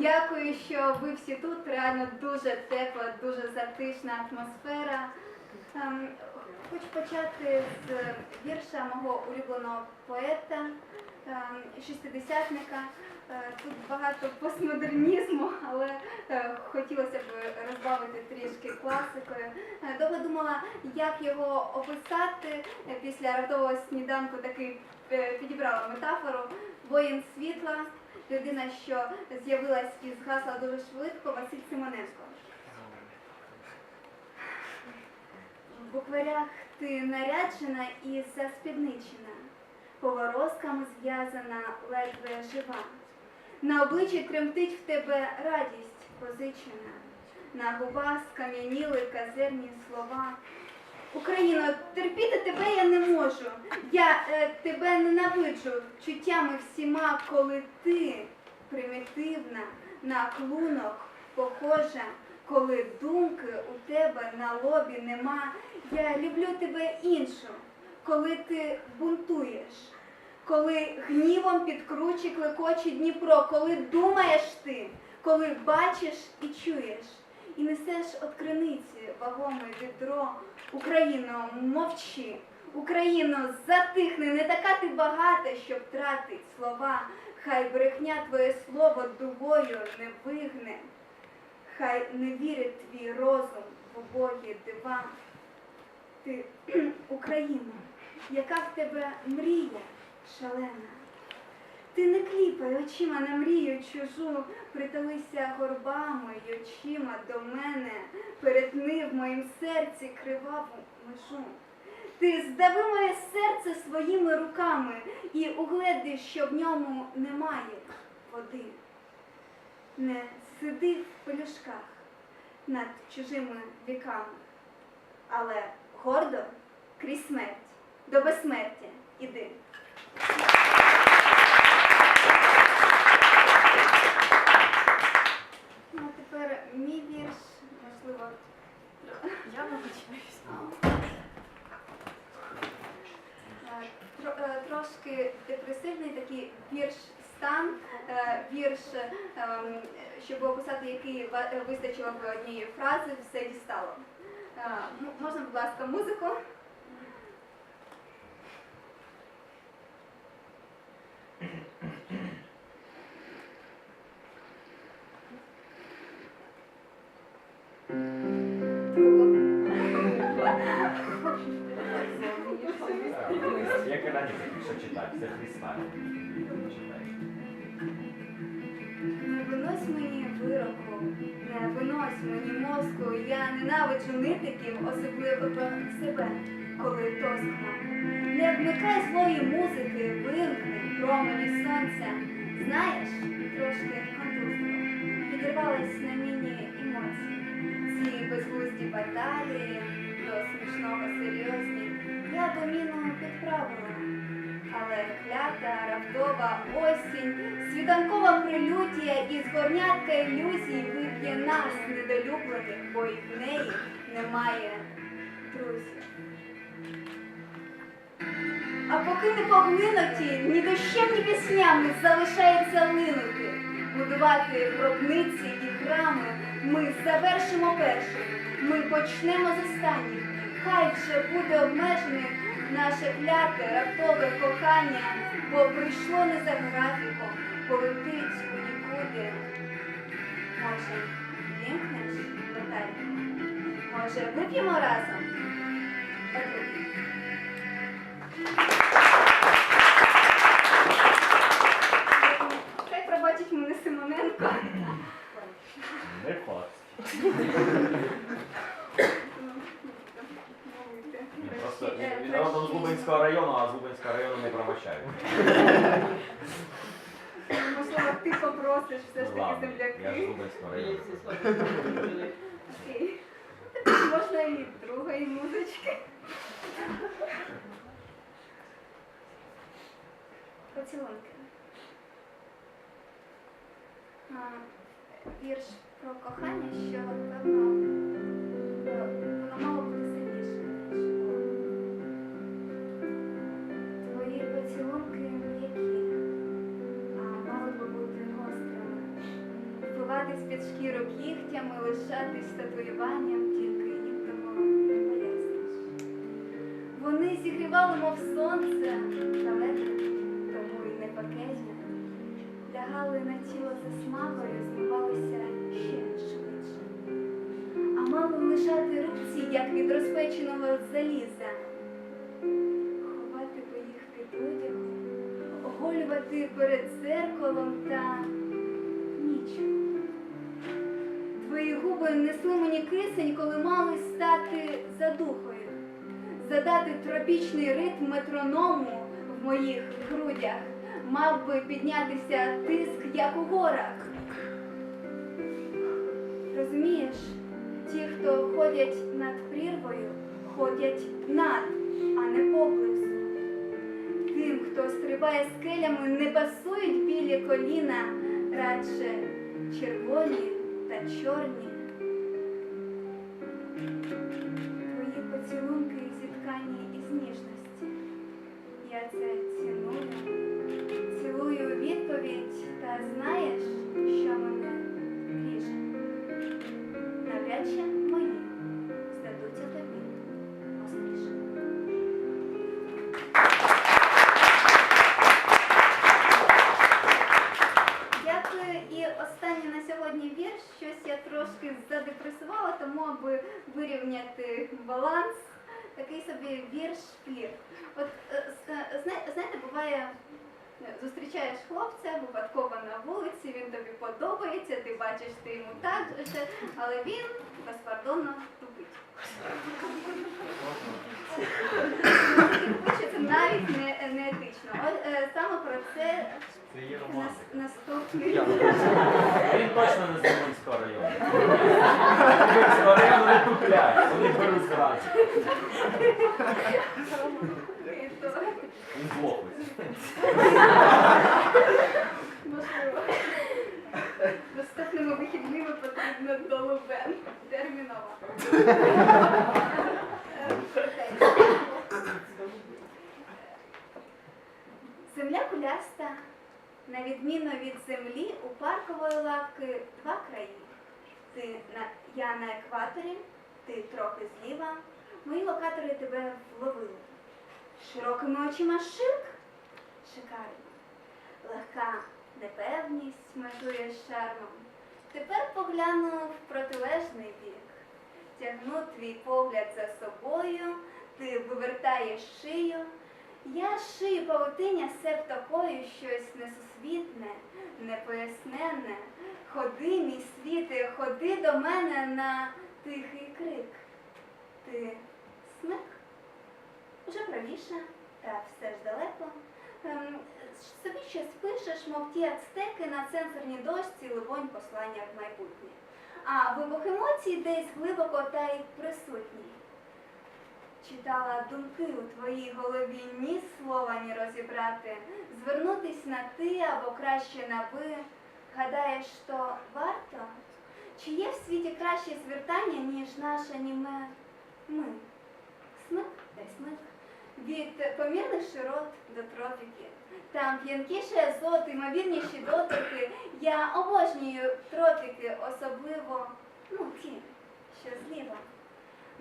Дякую, що ви всі тут. Реально дуже тепла, дуже затишна атмосфера. Ем, Хочу почати з вірша мого улюбленого поета, ем, шістидесятника. Е, Тут багато постмодернізму, але е, хотілося б розбавити трішки класикою. Е, Довго думала, як його описати. Після ранкового сніданку таки е, підібрала метафору. Воїн світла, людина, що з'явилась і згасла дуже швидко, Василь Симоненко. В букварях ти наряджена і заспідничена, поворозками зв'язана, ледве жива. На обличчі тремтить в тебе радість позичена, на губах скам'яніли казерні слова. Україно, терпіти тебе я не можу. Я е, тебе ненавиджу чуттями всіма, коли ти примітивна, на клунок похожа, коли думки у тебе на лобі нема. Я люблю тебе іншу, коли ти бунтуєш, коли гнівом під кручі клекоче Дніпро, коли думаєш ти, коли бачиш і чуєш, несеш от криниці вагоме відро. Україно, мовчи, Україно, затихни, не така ти багата, щоб тратить слова. Хай брехня твоє слово дубою не вигне, хай не вірить твій розум в убогі дива. Ти, Україно, яка в тебе мрія шалена. Ти не кліпай очима на мрію чужу, притулися горбами й очима до мене, перетни в моїм серці криваву межу. Ти здави моє серце своїми руками і угледи, що в ньому немає води. Не сиди в пелюшках над чужими віками, але гордо крізь смерть до безсмертя іди. Ну, а тепер мій вірш, можливо, Я вибачаюсь. Е, тро- е, трошки депресивний такий вірш стан, е, вірш, ем, щоб описати який вистачило б однієї фрази, все дістало. Е, Можна, будь ласка, музику? Як що читати, це Христа. Читай. Не винось мені вироку, не винось мені мозку. Я ненавиджу нитиків, особливо про себе, коли тоскно. Не вмикай злої музики, вимкни промені сонця. Знаєш, трошки контузно, підірвались на міні емоції. Ці безглузді баталії, до смішного серйозні. Я би міну підправила. Але клята, раптова осінь, світанкова прелюдія із горнятка ілюзій виб'є нас недолюблених, бо й в неї немає друзів. А поки не поглинуті, ні дощем, ні піснями залишається линути, будувати гробниці і храми. Ми завершимо першим, ми почнемо з останніх. Хай вже буде обмежене наше кляте, раптове кохання, бо прийшло не за графіком, полетить у нікуди. Може, вімкнеш деталі? Може, вип'ємо разом? Хай пробачить мене Симоненко. Не факт. Ні, Просто Е, він родом Лубенського району, а з Лубенського району не пробачають. Можливо, ти попросиш все ж таки ладно, Я з земляки. Лубенського району. Окей. Можна і другої музички. Поцілунки. А, Вірш про кохання, що певно ховатись під шкіру кігтями, лишатись татуюванням, тільки їм того не поясниш. Вони зігрівали, мов сонце, далеко, тому й не пекельне. Лягали на тіло засмагою, змивалися ще швидше. А мали лишати рубці, як від розпеченого заліза. Ховати по їх під одягом, оголювати перед дзеркалом та нічого. Губи несли мені кисень, коли мали стати задухою, задати тропічний ритм метроному в моїх грудях, мав би піднятися тиск, як у горах. Розумієш, ті, хто ходять над прірвою, ходять над, а не поблизу. Тим, хто стрибає скелями, не пасують білі коліна, радше червоні та чорні. Твої поцілунки зіткані із ніжності. Я це ціную, цілую відповідь, та знаєш, сьогодні вірш. Щось я трошки задепресувала, тому аби вирівняти баланс, такий собі вірш флір. От е, знаєте, буває. Зустрічаєш хлопця випадково на вулиці, він тобі подобається, ти бачиш, ти йому так але він безпардонно тупить. Тупить, це навіть не, не етично. От е, саме про це Це є нас, романтика. наступний. Він точно не з Лиманського району. З району не купляють, вони беруть зразу. Він з Можливо. Наступними вихідними потрібно до Лубен. Терміново. Е, окей. Земля куляста, на відміну від землі, у паркової лавки два краї. Ти на, я на екваторі, ти трохи зліва. Мої локатори тебе вловили. Широкими очима шик, шикарно. Легка непевність межує шармом. Тепер погляну в протилежний бік. Тягну твій погляд за собою, ти вивертаєш шию. Я шию павутиння септокою щось несусвітне, непоясненне. Ходи, мій світи, ходи до мене на тихий крик. Ти смик? Уже правіше, та все ж далеко. Ем, собі щось пишеш, мов ті ацтеки на сенсорній дошці, либонь, послання в майбутнє. А вибух емоцій десь глибоко та й присутній. Читала думки у твоїй голові, ні слова ні розібрати, звернутись на ти або краще на ви. Гадаєш, що варто? Чи є в світі краще звертання, ніж наше німе ми? Смик та смик. Від помірних широт до тропіків. Там п'янкіший азот, ймовірніші дотики. Я обожнюю тропіки, особливо, ну, ті, що зліва.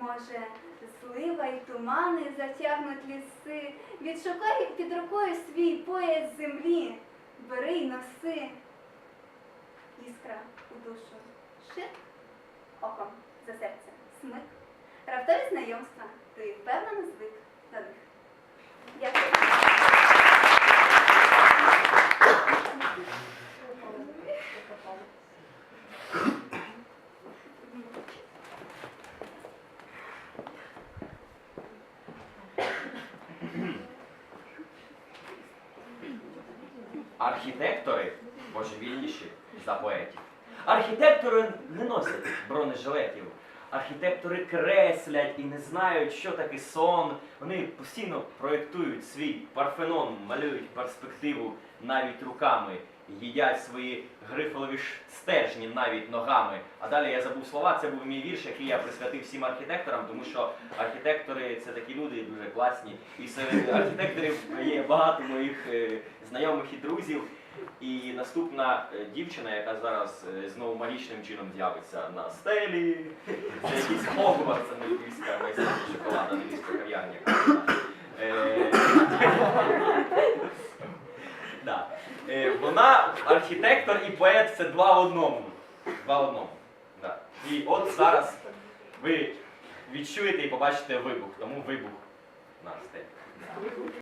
Може, злива і тумани затягнуть ліси. Відшукай під рукою свій пояс землі. Бери й носи. Іскра у душу. Шик, оком за серце. Смик. Раптові знайомства. Ти впевнено звик до них. Дякую. Архітектори божевільніші за поетів. Архітектори не носять бронежилетів. Архітектори креслять і не знають, що таке сон. Вони постійно проєктують свій парфенон, малюють перспективу навіть руками, їдять свої грифелеві ш- стержні навіть ногами. А далі я забув слова. Це був мій вірш, який я присвятив всім архітекторам, тому що архітектори це такі люди дуже класні. І серед архітекторів є багато моїх е, знайомих і друзів. І наступна е, дівчина, яка зараз е, знову магічним чином з'явиться на стелі, це якийсь Хогвартс, майстерня шоколада, не львівська кав'ярня. Е, да. Е, Вона архітектор і поет це два в одному. Два в одному. Да. І от зараз ви відчуєте і побачите вибух, тому вибух на стелі.